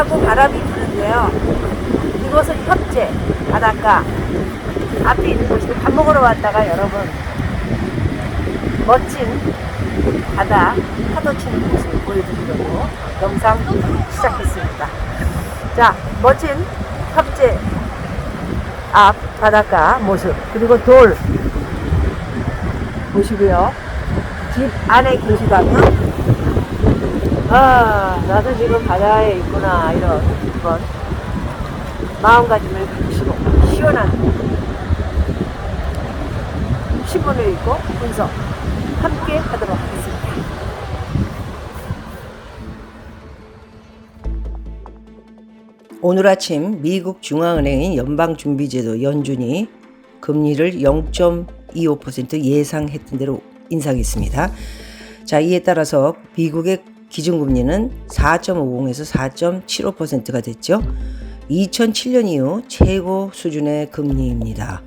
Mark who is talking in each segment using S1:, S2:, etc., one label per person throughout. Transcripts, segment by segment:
S1: 강하고 바람이 부는데요. 이곳은 협재 바닷가 앞에 있는 곳이 밥 먹으러 왔다가 여러분 멋진 바다 파도 치는 모습을 보여드리려고 영상 시작했습니다. 자, 멋진 협재 앞 바닷가 모습 그리고 돌 보시고요. 집 안에 계시다면 아 나도 지금 바다에 있구나 이런 이번 마음가짐을 가지시고 시원한 신문을 읽고 분석 함께 하도록 하겠습니다. 오늘 아침 미국 중앙은행인 연방준비제도 연준이 금리를 0.25% 예상했던 대로 인상했습니다. 자, 이에 따라서 미국의 기준금리는 4.50에서 4.75%가 됐죠. 2007년 이후 최고 수준의 금리입니다.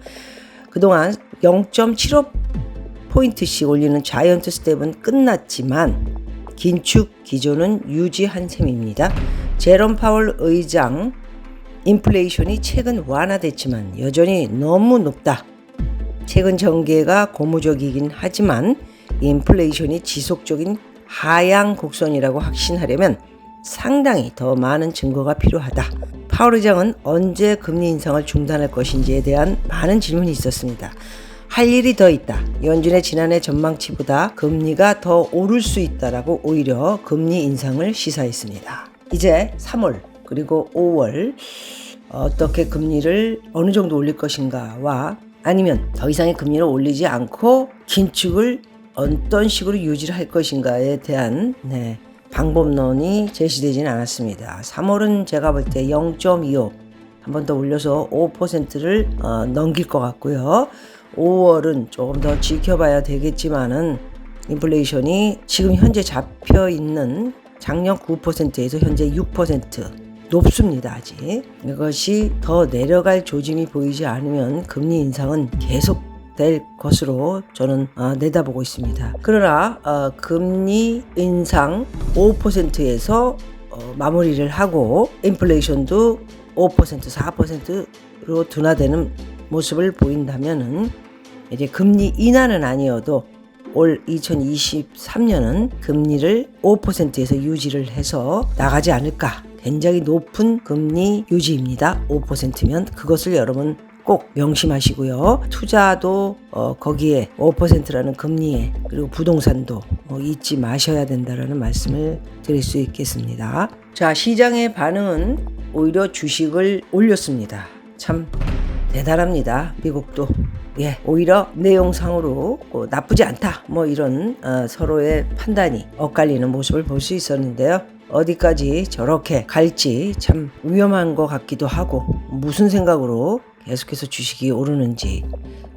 S1: 그동안 0.75포인트씩 올리는 자이언트 스텝은 끝났지만 긴축 기조는 유지한 셈입니다. 제롬 파월 의장 인플레이션이 최근 완화됐지만 여전히 너무 높다. 최근 전개가 고무적이긴 하지만 인플레이션이 지속적인 하향 곡선이라고 확신하려면 상당히 더 많은 증거가 필요하다. 파월 의장은 언제 금리 인상을 중단할 것인지에 대한 많은 질문이 있었습니다. 할 일이 더 있다. 연준의 지난해 전망치보다 금리가 더 오를 수 있다라고 오히려 금리 인상을 시사했습니다. 이제 3월 그리고 5월 어떻게 금리를 어느 정도 올릴 것인가와 아니면 더 이상의 금리를 올리지 않고 긴축을 어떤 식으로 유지를 할 것인가에 대한 네, 방법론이 제시되지는 않았습니다. 3월은 제가 볼 때 0.25 한 번 더 올려서 5%를 어, 넘길 것 같고요. 5월은 조금 더 지켜봐야 되겠지만은 인플레이션이 지금 현재 잡혀 있는 작년 9%에서 현재 6% 높습니다 아직 이것이 더 내려갈 조짐이 보이지 않으면 금리 인상은 계속 될 것으로 저는 어, 내다보고 있습니다. 그러나 어, 금리 인상 5%에서 어, 마무리를 하고 인플레이션도 5% 4%로 둔화되는 모습을 보인다면은 이제 금리 인하는 아니어도 올 2023년은 금리를 5%에서 유지를 해서 나가지 않을까. 굉장히 높은 금리 유지입니다. 5%면 그것을 여러분 꼭 명심하시고요. 투자도 어, 거기에 5%라는 금리에 그리고 부동산도 어, 잊지 마셔야 된다라는 말씀을 드릴 수 있겠습니다. 자, 시장의 반응은 오히려 주식을 올렸습니다. 참 대단합니다. 미국도. 예, 오히려 내용상으로 어, 나쁘지 않다. 뭐 이런 어, 서로의 판단이 엇갈리는 모습을 볼 수 있었는데요. 어디까지 저렇게 갈지 참 위험한 것 같기도 하고 무슨 생각으로 계속해서 주식이 오르는지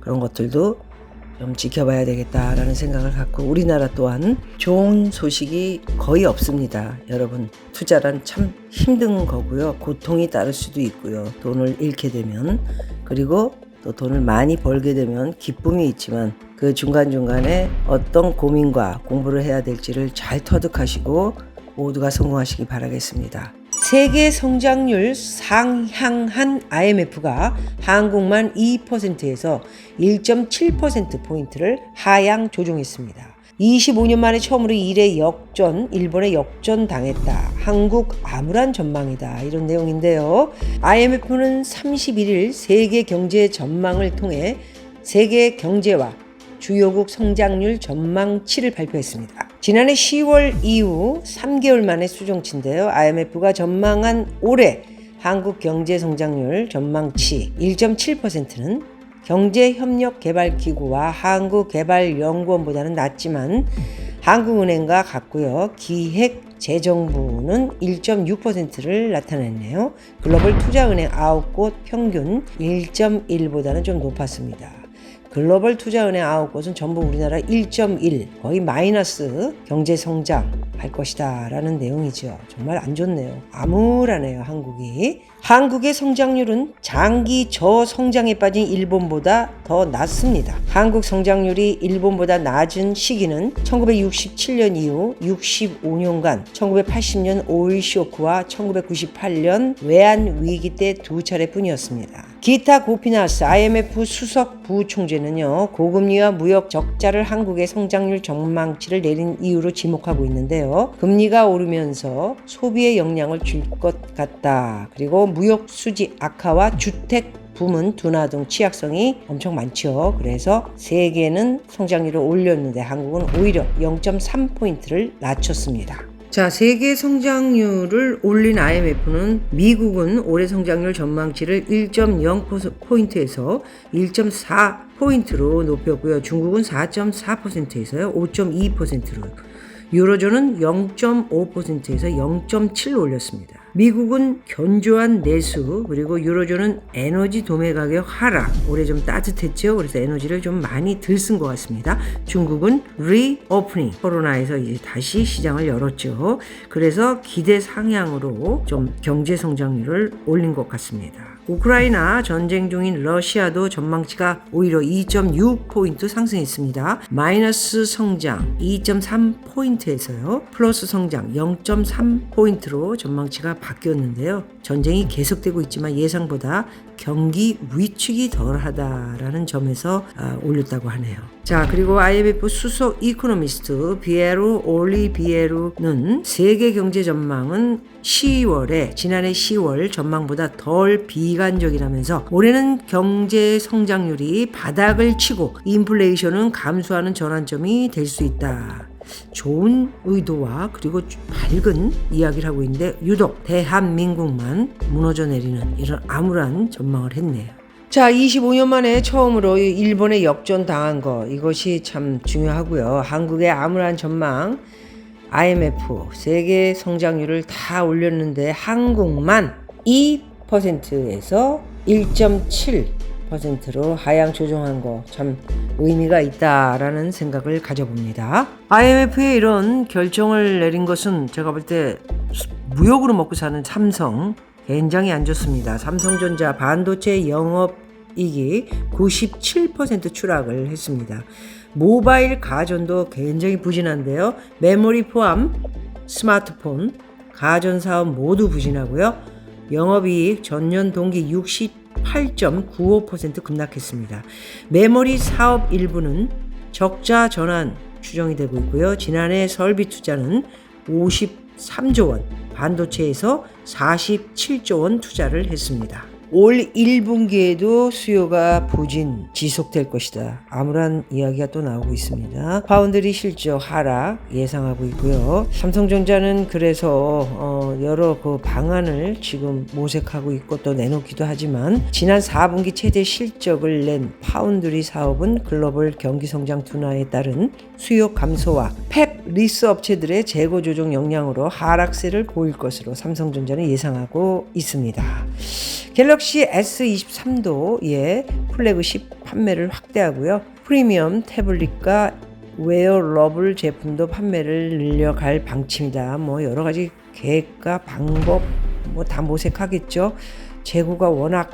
S1: 그런 것들도 좀 지켜봐야 되겠다라는 생각을 갖고 우리나라 또한 좋은 소식이 거의 없습니다. 여러분 투자란 참 힘든 거고요. 고통이 따를 수도 있고요. 돈을 잃게 되면 그리고 또 돈을 많이 벌게 되면 기쁨이 있지만 그 중간중간에 어떤 고민과 공부를 해야 될지를 잘 터득하시고 모두가 성공하시기 바라겠습니다. 세계 성장률 상향한 IMF가 한국만 2%에서 1.7%포인트를 하향 조정했습니다. 25년 만에 처음으로 1회 역전, 일본에 역전 당했다. 한국 암울한 전망이다. 이런 내용인데요. IMF는 31일 세계 경제 전망을 통해 세계 경제와 주요국 성장률 전망치를 발표했습니다. 지난해 10월 이후 3개월 만에 수정치인데요. IMF가 전망한 올해 한국 경제 성장률 전망치 1.7%는 경제협력개발기구와 한국개발연구원보다는 낮지만 한국은행과 같고요. 기획재정부는 1.6%를 나타냈네요. 글로벌 투자은행 9곳 평균 1.1보다는 좀 높았습니다. 글로벌 투자은행 9곳은 전부 우리나라 1.1 거의 마이너스 경제 성장 할 것이다 라는 내용이죠. 정말 안 좋네요. 암울하네요, 한국이. 한국의 성장률은 장기 저성장에 빠진 일본보다 더 낮습니다. 한국 성장률이 일본보다 낮은 시기는 1967년 이후 65년간 1980년 오일 쇼크와 1998년 외환 위기 때 두 차례뿐이었습니다. 기타 고피나스 IMF 수석 부총재는요 고금리와 무역 적자를 한국의 성장률 전망치를 내린 이유로 지목하고 있는데요 금리가 오르면서 소비에 영향을 줄 것 같다 그리고 무역 수지 악화와 주택 부문 둔화 등 취약성이 엄청 많죠. 그래서 세계는 성장률을 올렸는데 한국은 오히려 0.3포인트를 낮췄습니다. 자, 세계 성장률을 올린 IMF는 미국은 올해 성장률 전망치를 1.0포인트에서 1.4포인트로 높였고요. 중국은 4.4%에서요. 5.2%로 유로존은 0.5%에서 0.7 올렸습니다. 미국은 견조한 내수 그리고 유로존은 에너지 도매 가격 하락 올해 좀 따뜻했죠. 그래서 에너지를 좀 많이 들쓴 것 같습니다. 중국은 리오프닝 코로나에서 이제 다시 시장을 열었죠. 그래서 기대 상향으로 좀 경제 성장률을 올린 것 같습니다. 우크라이나 전쟁 중인 러시아도 전망치가 오히려 2.6포인트 상승했습니다. 마이너스 성장 2.3포인트에서요. 플러스 성장 0.3포인트로 전망치가 바뀌었는데요. 전쟁이 계속되고 있지만 예상보다 경기 위축이 덜하다라는 점에서 아, 올렸다고 하네요. 자, 그리고 IMF 수석 이코노미스트 비에로 올리 비에루는 세계 경제 전망은 10월에 지난해 10월 전망보다 덜 비관적이라면서 올해는 경제 성장률이 바닥을 치고 인플레이션은 감소하는 전환점이 될 수 있다. 좋은 의도와 그리고 밝은 이야기를 하고 있는데 유독 대한민국만 무너져 내리는 이런 암울한 전망을 했네요. 자, 25년 만에 처음으로 일본에 역전 당한 거 이것이 참 중요하고요. 한국의 암울한 전망 IMF 세계 성장률을 다 올렸는데 한국만 2%에서 1.7% 로 하향 조정한 거 참 의미가 있다라는 생각을 가져봅니다. IMF의 이런 결정을 내린 것은 제가 볼 때 무역으로 먹고 사는 삼성 굉장히 안 좋습니다. 삼성전자 반도체 영업 이익이 97% 추락을 했습니다. 모바일 가전도 굉장히 부진한데요. 메모리 포함 스마트폰, 가전 사업 모두 부진하고요. 영업이익 전년 동기 68.95% 급락했습니다. 메모리 사업 일부는 적자 전환 추정이 되고 있고요. 지난해 설비 투자는 53조 원, 반도체에서 47조 원 투자를 했습니다. 올 1분기에도 수요가 부진 지속될 것이다. 암울한 이야기가 또 나오고 있습니다. 파운드리 실적 하락 예상하고 있고요. 삼성전자는 그래서 어 여러 그 방안을 지금 모색하고 있고 또 내놓기도 하지만 지난 4분기 최대 실적을 낸 파운드리 사업은 글로벌 경기 성장 둔화에 따른 수요 감소와 펩 리스 업체들의 재고 조정 역량으로 하락세를 보일 것으로 삼성전자는 예상하고 있습니다. 갤럭시 S23도 예, 플래그십 판매를 확대하고요. 프리미엄 태블릿과 웨어러블 제품도 판매를 늘려갈 방침이다. 뭐 여러 가지 계획과 방법 뭐 다 모색하겠죠. 재고가 워낙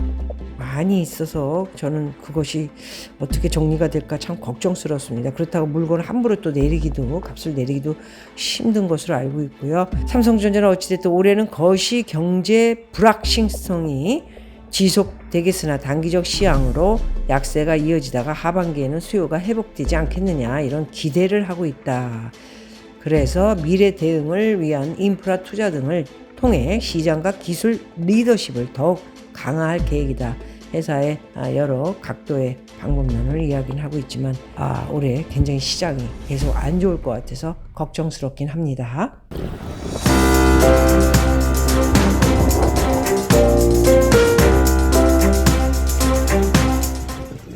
S1: 많이 있어서 저는 그것이 어떻게 정리가 될까 참 걱정스럽습니다. 그렇다고 물건을 함부로 또 내리기도 값을 내리기도 힘든 것으로 알고 있고요. 삼성전자는 어찌됐든 올해는 거시 경제 불확실성이 지속되겠으나 단기적 시향으로 약세가 이어지다가 하반기에는 수요가 회복되지 않겠느냐 이런 기대를 하고 있다. 그래서 미래 대응을 위한 인프라 투자 등을 통해 시장과 기술 리더십을 더욱 강화할 계획이다. 회사의 아, 여러 각도의 방법론을 이야기는 하고 있지만 아, 올해 굉장히 시장이 계속 안 좋을 것 같아서 걱정스럽긴 합니다.